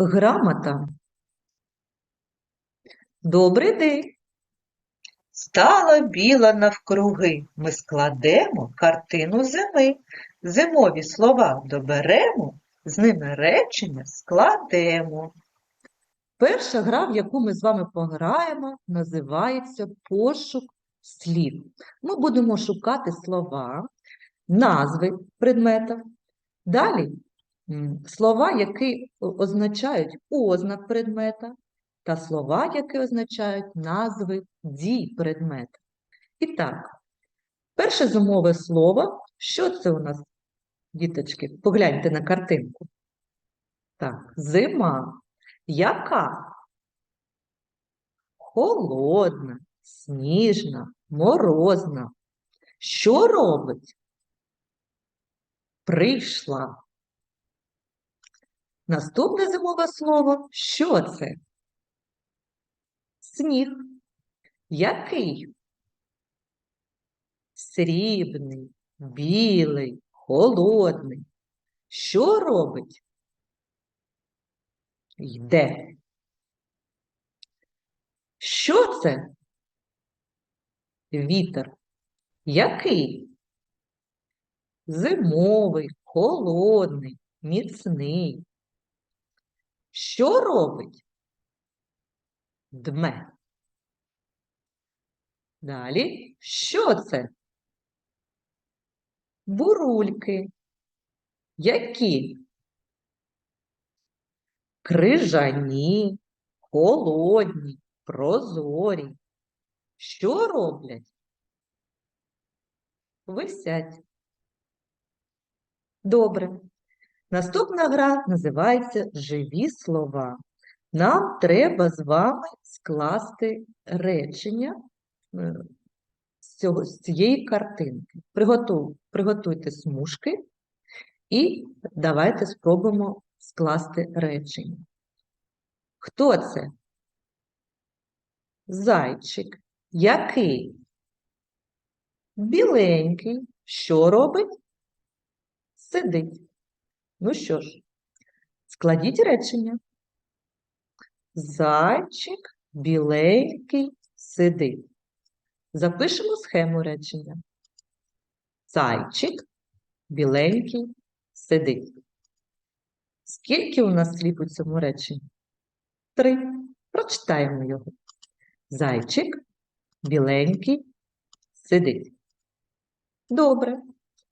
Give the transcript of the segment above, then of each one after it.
Грамота. Добрий день. Стала біла навкруги, ми складемо картину зими. Зимові слова доберемо, з ними речення складемо. Перша гра, в яку ми з вами пограємо, називається пошук слів. Ми будемо шукати слова, назви предметів. Далі слова, які означають ознак предмета, та слова, які означають назви дій предмета. І так, перше зимове слово. Що це у нас, діточки? Погляньте на картинку. Так, зима. Яка? Холодна, сніжна, морозна. Що робить? Прийшла. Наступне зимове слово. Що це? Сніг. Який? Срібний, білий, холодний. Що робить? Йде. Що це? Вітер. Який? Зимовий, холодний, міцний. Що робить? Дме. Далі. Що це? Бурульки. Які? Крижані, холодні, прозорі. Що роблять? Висять. Добре. Наступна гра називається Живі слова. Нам треба з вами скласти речення е, з, цього, з цієї картинки. Приготуй, приготуйте смужки і давайте спробуємо скласти речення. Хто це? Зайчик. Який? Біленький. Що робить? Сидить. Ну що ж, складіть речення. Зайчик біленький сидить. Запишемо схему речення. Зайчик біленький сидить. Скільки у нас слів у цьому реченні? Три. Прочитаємо його. Зайчик біленький сидить. Добре.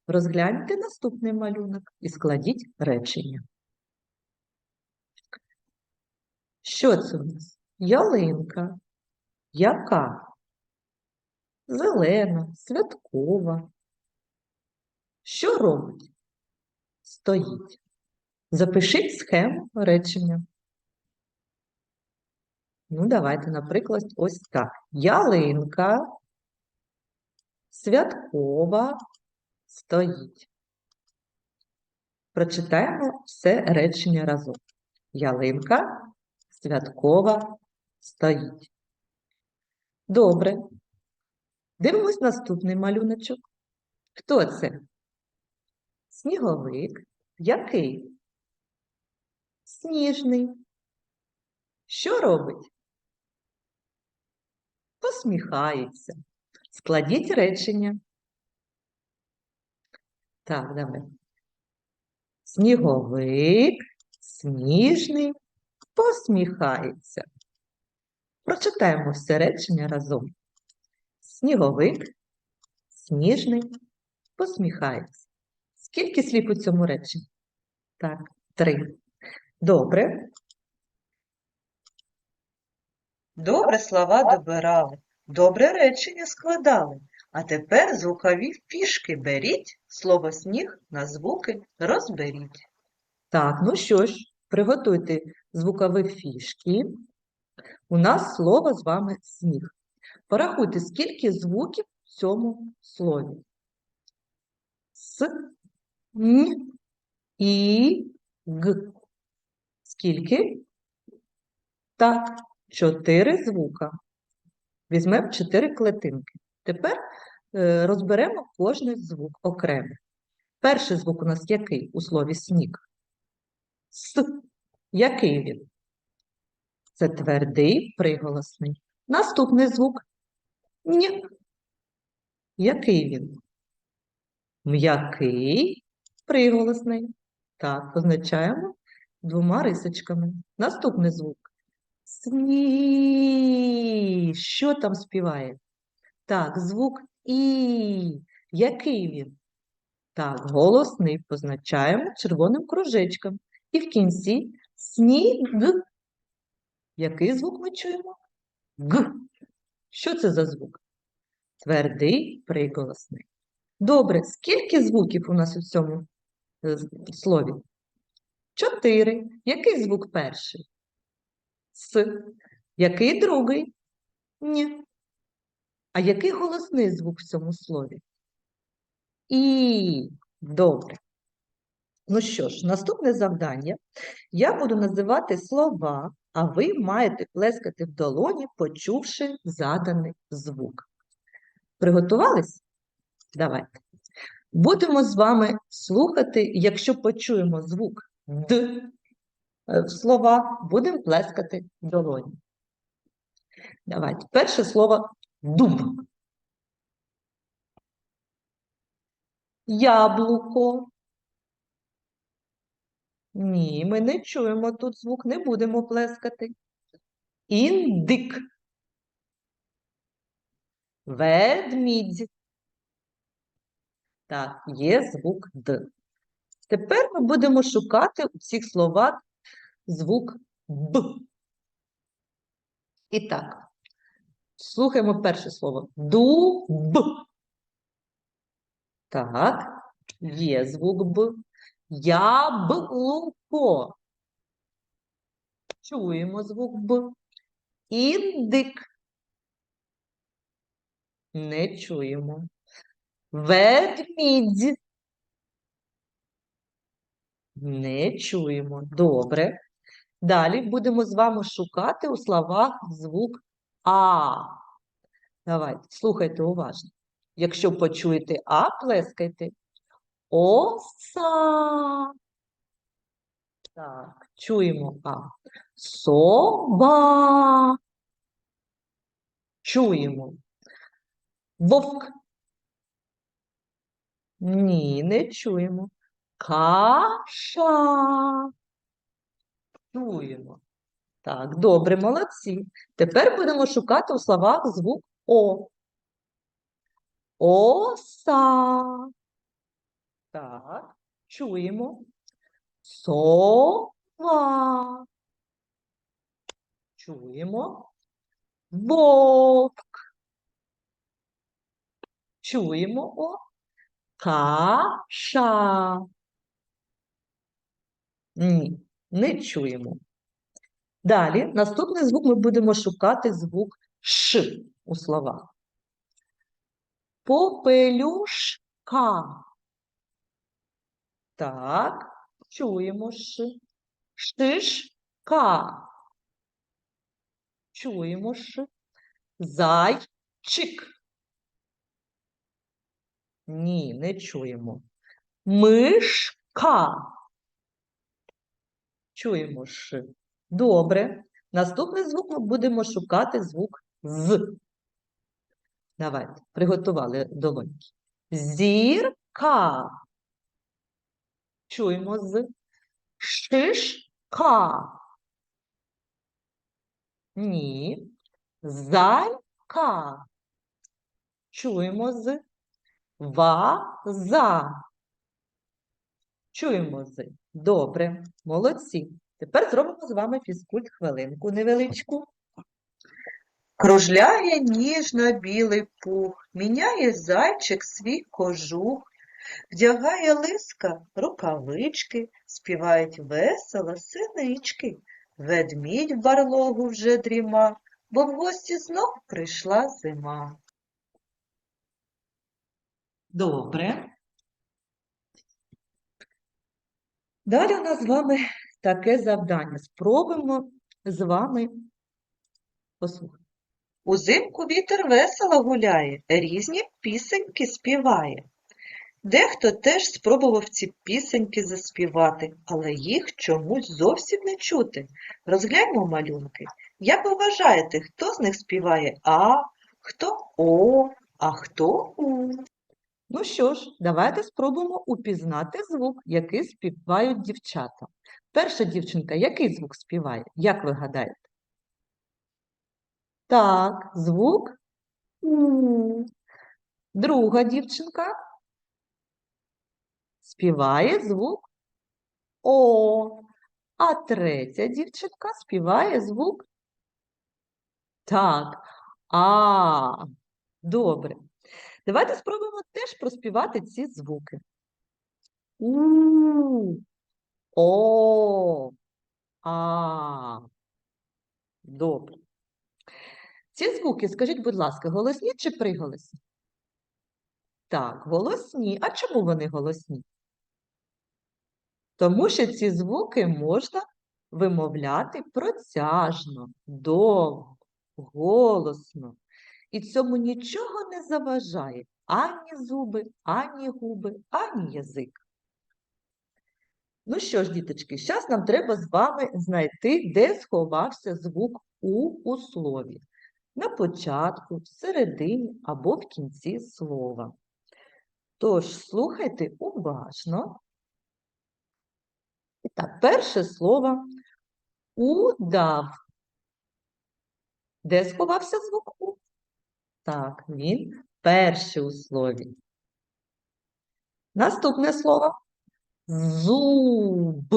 Розгляньте наступний малюнок і складіть речення. Що це у нас? Ялинка. Яка? Зелена, святкова. Що робить? Стоїть. Запишіть схему речення. Ну, давайте, наприклад, ось так. Ялинка святкова стоїть. Прочитаємо все речення разом. Ялинка святкова стоїть. Добре. Дивимось наступний малюночок. Хто це? Сніговик. Який? Сніжний. Що робить? Посміхається. Складіть речення. Так, давай. Сніговик, сніжний, посміхається. Прочитаємо все речення разом. Сніговик, сніжний, посміхається. Скільки слів у цьому реченні? Так, три. Добре. Добре слова добирали, добре речення складали. А тепер звукові фішки беріть, слово сніг на звуки розберіть. Так, ну що ж, приготуйте звукові фішки. У нас слово з вами сніг. Порахуйте, скільки звуків в цьому слові. С, н, і, г. Скільки? Так, чотири звука. Візьмемо чотири клетинки. Тепер розберемо кожний звук окремо. Перший звук у нас який у слові сніг? С. Який він? Це твердий приголосний. Наступний звук. Ні. Який він? М'який приголосний. Так, позначаємо двома рисочками. Наступний звук. Сні. Що там співає? Так, звук І. Який він? Так, голосний позначаємо червоним кружечком. І в кінці сніг. Який звук ми чуємо? Г. Що це за звук? Твердий приголосний. Добре, скільки звуків у нас у цьому е, слові? Чотири. Який звук перший? С. Який другий? Ні. А який голосний звук в цьому слові? І. Добре. Ну що ж, наступне завдання. Я буду називати слова, а ви маєте плескати в долоні, почувши заданий звук. Приготувались? Давайте. Будемо з вами слухати, якщо почуємо звук Д в словах, будемо плескати в долоні. Давайте. Перше слово дуб. Яблуко. Ні, ми не чуємо тут звук, не будемо плескати. Індик. Ведмідь. Так, є звук Д. Тепер ми будемо шукати у цих словах звук Б. І так, слухаємо перше слово. Дуб. Так, є звук Б. Яблуко. Чуємо звук Б. Індик. Не чуємо. Ведмідь. Не чуємо. Добре. Далі будемо з вами шукати у словах звук А. Давайте, слухайте уважно. Якщо почуєте А, плескайте. Оса. Так, чуємо А. Сова. Чуємо. Вовк. Ні, не чуємо. Каша. Чуємо. Так, добре, молодці. Тепер будемо шукати у словах звук О. Оса. Так, чуємо. Сова. Чуємо. Вовк. Чуємо О. Каша. Ні, не чуємо. Далі, наступний звук ми будемо шукати звук Ш у словах. Попелюшка. Так, чуємо Ш. Шишка. Чуємо Ш. Зайчик. Ні, не чуємо. Мишка. Чуємо Ш. Добре. Наступний звук ми будемо шукати звук З. Давайте, приготували долоньки. Зірка. Чуємо з. Шишка. Ні. Зайка. Чуємо з. Ваза. Чуємо з. Добре, молодці. Тепер зробимо з вами фізкульт хвилинку невеличку. Кружляє ніжно білий пух, міняє зайчик свій кожух, вдягає лиска рукавички, співають весело синички. Ведмідь в барлогу вже дріма, бо в гості знов прийшла зима. Добре. Далі у нас з вами таке завдання. Спробуємо з вами послухати. Узимку вітер весело гуляє, різні пісеньки співає. Дехто теж спробував ці пісеньки заспівати, але їх чомусь зовсім не чути. Розгляньмо малюнки. Як ви вважаєте, хто з них співає А, хто О, а хто У? Ну що ж, давайте спробуємо упізнати звук, який співають дівчата. Перша дівчинка, який звук співає? Як ви гадаєте? Так, звук. Друга дівчинка співає звук О. А третя дівчинка співає звук так. А. Добре. Давайте спробуємо теж проспівати ці звуки. У. О. А. Добре. Ці звуки, скажіть, будь ласка, голосні чи приголосні? Так, голосні. А чому вони голосні? Тому що ці звуки можна вимовляти протяжно, довго, голосно. І цьому нічого не заважає ані зуби, ані губи, ані язик. Ну що ж, діточки, зараз нам треба з вами знайти, де сховався звук У у слові. На початку, всередині або в кінці слова. Тож, слухайте уважно. І так, перше слово удав. Де сховався звук У? Так, він перший у слові. Наступне слово зуб.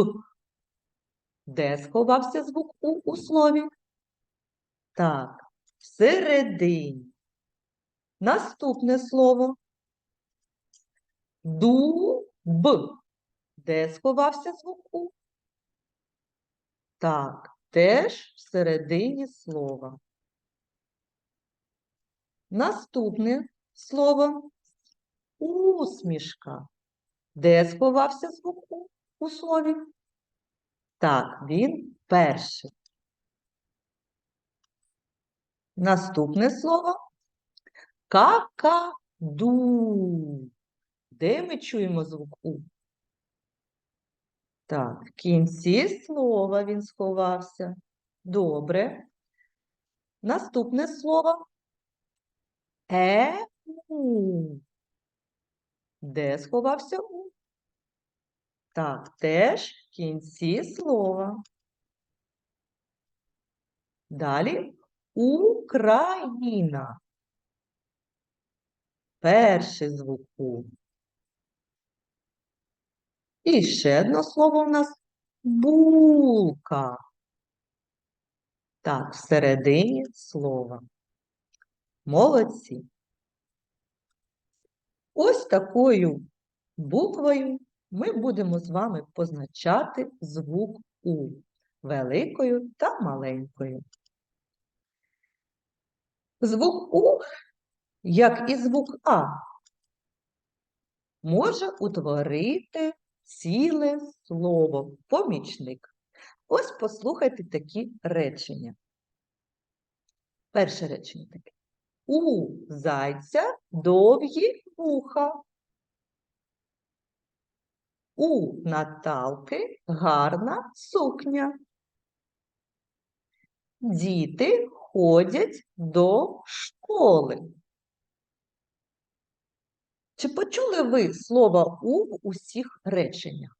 Де сховався звук У у слові? Так, всередині. Наступне слово дуб. Де сховався звук У? Так, теж всередині слова. Наступне слово усмішка. Де сховався звук У у слові? Так, він перший. Наступне слово какаду. Де ми чуємо звук У? Так, в кінці слова він сховався. Добре. Наступне слово Е-у. Де сховався У? Так, теж в кінці слова. Далі Україна. Перший звук У. І ще одне слово у нас булка. Так, всередині слова. Молодці. Ось такою буквою ми будемо з вами позначати звук У великою та маленькою. Звук У, як і звук А, може утворити ціле слово, помічник. Ось послухайте такі речення. Перше речення таке. У зайця довгі вуха. У Наталки гарна сукня. Діти ходять до школи. Чи почули ви слово У в усіх реченнях?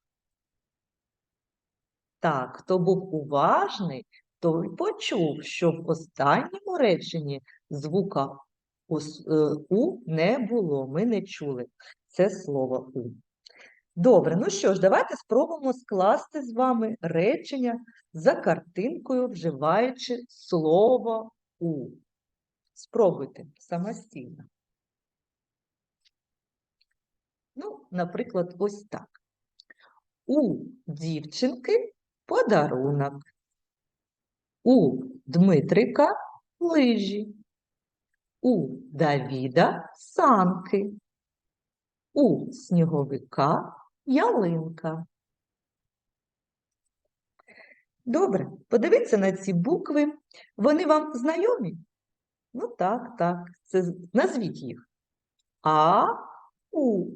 Так, хто був уважний, той почув, що в останньому реченні звука е, У не було, ми не чули це слово У. Добре, ну що ж, давайте спробуємо скласти з вами речення за картинкою, вживаючи слово У. Спробуйте самостійно. Ну, наприклад, ось так. У дівчинки подарунок. У Дмитрика лижі. У Давіда санки. У сніговика ялинка. Добре, подивіться на ці букви. Вони вам знайомі? Ну так, так. Це назвіть їх. А, У.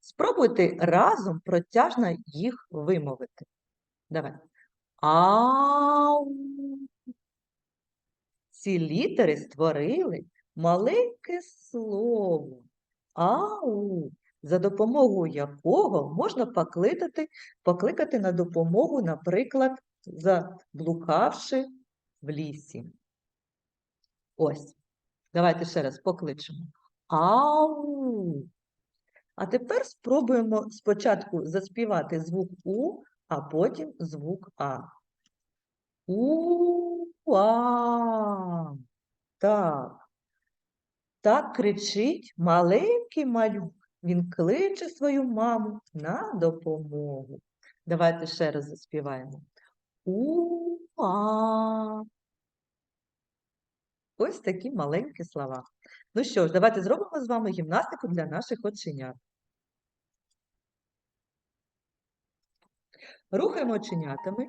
Спробуйте разом протяжно їх вимовити. Давай. Ау. Ці літери створили маленьке слово. Ау, за допомогою якого можна покликати, покликати на допомогу, наприклад, заблукавши в лісі. Ось. Давайте ще раз покличемо. Ау. А тепер спробуємо спочатку заспівати звук У, а потім звук А. У-а. Так. Так кричить маленький малюк. Він кличе свою маму на допомогу. Давайте ще раз заспіваємо. У-а. Ось такі маленькі слова. Ну що ж, давайте зробимо з вами гімнастику для наших оченят. Рухаємо оченятами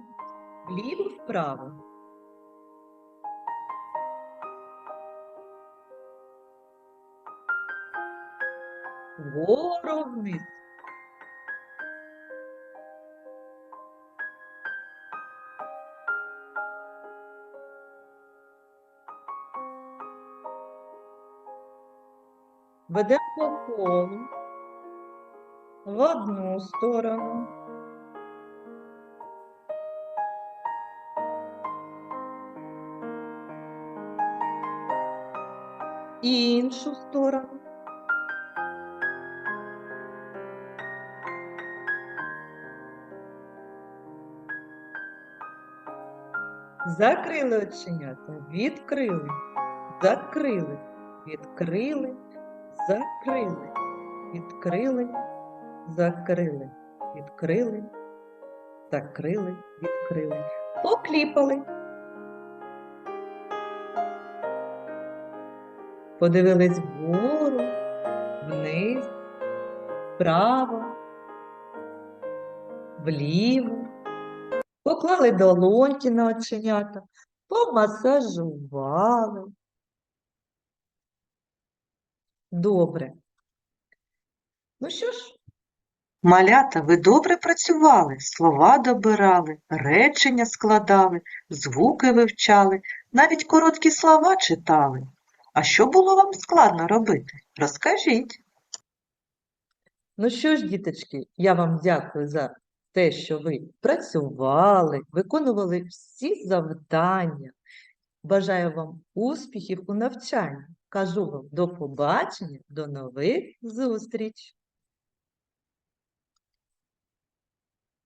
вліво-вправо. Вгору вниз. Ведемо по колу в одну сторону. іншу сторону. Закрили оченята, відкрили, закрили, відкрили, закрили, відкрили, закрили, відкрили, закрили, відкрили. Покліпали. Подивились вгору, вниз, вправо, вліво. Поклали долоньки на оченята, помасажували. Добре. Ну що ж, Малята, ви добре працювали, слова добирали, речення складали, звуки вивчали, навіть короткі слова читали. А що було вам складно робити? Розкажіть. ну що ж, діточки, я вам дякую за те, що ви працювали, виконували всі завдання. Бажаю вам успіхів у навчанні. Кажу вам до побачення, до нових зустріч!